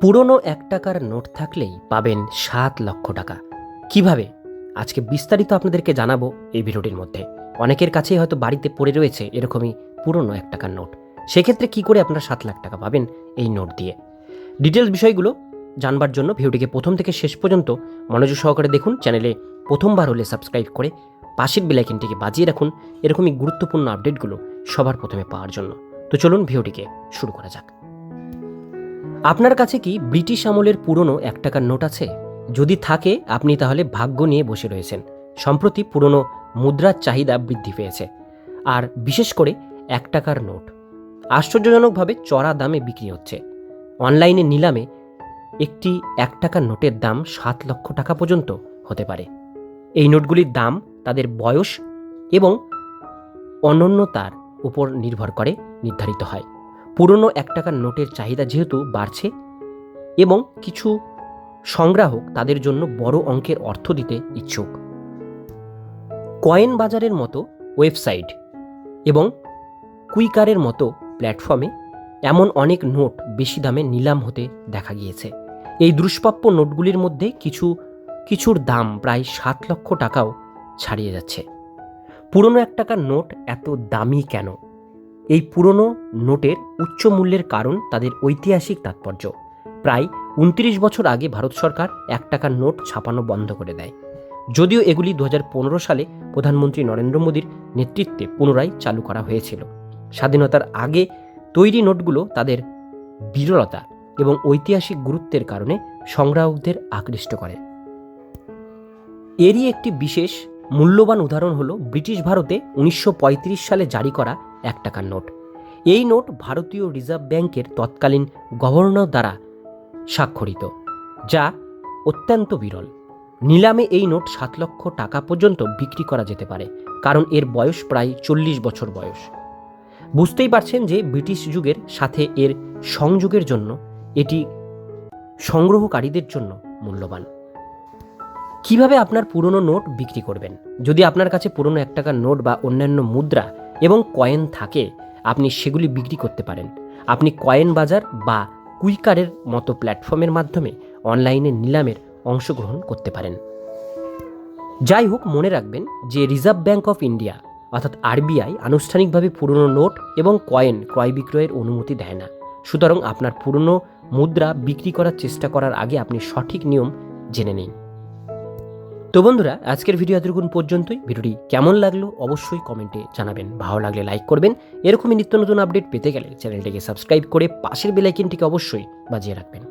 পুরনো এক টাকার নোট থাকলেই পাবেন সাত লক্ষ টাকা। কীভাবে? আজকে বিস্তারিত আপনাদেরকে জানাব এই ভিডিওটির মধ্যে। অনেকের কাছেই হয়তো বাড়িতে পড়ে রয়েছে এরকমই পুরনো এক টাকার নোট। সেক্ষেত্রে কি করে আপনারা সাত লাখ টাকা পাবেন এই নোট দিয়ে? ডিটেলস বিষয়গুলো জানবার জন্য ভিডিওটিকে প্রথম থেকে শেষ পর্যন্ত মনোযোগ সহকারে দেখুন, চ্যানেলে প্রথমবার হলে সাবস্ক্রাইব করে পাশের বেলাইকেনটিকে বাজিয়ে রাখুন এরকমই গুরুত্বপূর্ণ আপডেটগুলো সবার প্রথমে পাওয়ার জন্য। তো চলুন ভিডিওটিকে শুরু করা যাক। আপনার কাছে কি ব্রিটিশ আমলের পুরনো এক টাকার নোট আছে? যদি থাকে, আপনি তাহলে ভাগ্য নিয়ে বসে রয়েছেন। সম্প্রতি পুরনো মুদ্রার চাহিদা বৃদ্ধি পেয়েছে। আর বিশেষ করে এক টাকার নোট। আশ্চর্যজনকভাবে চড়া দামে বিক্রি হচ্ছে। অনলাইনে নিলামে একটি এক টাকার নোটের দাম সাত লক্ষ টাকা পর্যন্ত হতে পারে। এই নোটগুলির দাম তাদের বয়স এবং অনন্যতার উপর নির্ভর করে, নির্ধারিত হয়। পুরনো এক টাকার নোটের চাহিদা যেহেতু বাড়ছে এবং কিছু সংগ্রাহক তাদের জন্য বড় অঙ্কের অর্থ দিতে ইচ্ছুক। কয়েন বাজারের মতো ওয়েবসাইট এবং কুইকারের মতো প্ল্যাটফর্মে এমন অনেক নোট বেশি দামে নিলাম হতে দেখা গিয়েছে। এই দুষ্প্রাপ্য নোটগুলির মধ্যে কিছু, কিছুর দাম প্রায় সাত লক্ষ টাকাও ছাড়িয়ে যাচ্ছে। পুরনো এক টাকার নোট এত দামি কেন? এই পুরনো নোটের উচ্চ মূল্যের কারণ তাদের ঐতিহাসিক তাৎপর্য। প্রায় উনত্রিশ বছর আগে ভারত সরকার এক টাকার নোট ছাপানো বন্ধ করে দেয়। যদিও এগুলি দু হাজার পনেরো সালে প্রধানমন্ত্রী নরেন্দ্র মোদীর নেতৃত্বে পুনরায় চালু করা হয়েছিল। স্বাধীনতার আগে তৈরি নোটগুলো তাদের বিরলতা এবং ঐতিহাসিক গুরুত্বের কারণে সংগ্রাহকদের আকৃষ্ট করে। এরই একটি বিশেষ মূল্যবান উদাহরণ হলো ব্রিটিশ ভারতে উনিশশো পঁয়ত্রিশ সালে জারি করা এক টাকার নোট। এই নোট ভারতীয় রিজার্ভ ব্যাংকের তৎকালীন গভর্নর দ্বারা স্বাক্ষরিত, যা অত্যন্ত বিরল। নিলামে এই নোট সাত লক্ষ টাকা পর্যন্ত বিক্রি করা যেতে পারে, কারণ এর বয়স প্রায় চল্লিশ বছর বয়স। বুঝতেই পারছেন যে ব্রিটিশ যুগের সাথে এর সংযোগের জন্য এটি সংগ্রহকারীদের জন্য মূল্যবান। কীভাবে আপনার পুরনো নোট বিক্রি করবেন? যদি আপনার কাছে পুরনো এক টাকার নোট বা অন্যান্য মুদ্রা এবং কয়েন থাকে, আপনি সেগুলি বিক্রি করতে পারেন। আপনি কয়েন বাজার বা কুইকারের মতো প্ল্যাটফর্মের মাধ্যমে অনলাইনে নিলামের অংশগ্রহণ করতে পারেন। যাই হোক, মনে রাখবেন যে রিজার্ভ ব্যাঙ্ক অফ ইন্ডিয়া, অর্থাৎ আরবিআই, আনুষ্ঠানিকভাবে পুরনো নোট এবং কয়েন ক্রয় বিক্রয়ের অনুমতি দেয় না। সুতরাং আপনার পুরনো মুদ্রা বিক্রি করার চেষ্টা করার আগে আপনি সঠিক নিয়ম জেনে নিন। তো বন্ধুরা, আজকের ভিডিও এতটুকুন পর্যন্তই। ভিডিওটি কেমন লাগল অবশ্যই কমেন্টে জানাবেন। ভালো লাগলে লাইক করবেন। এরকমই নিত্য নতুন আপডেট পেতে গেলে চ্যানেলটিকে সাবস্ক্রাইব করে পাশের বেলাইকিনটিকে অবশ্যই বাজিয়ে রাখবেন।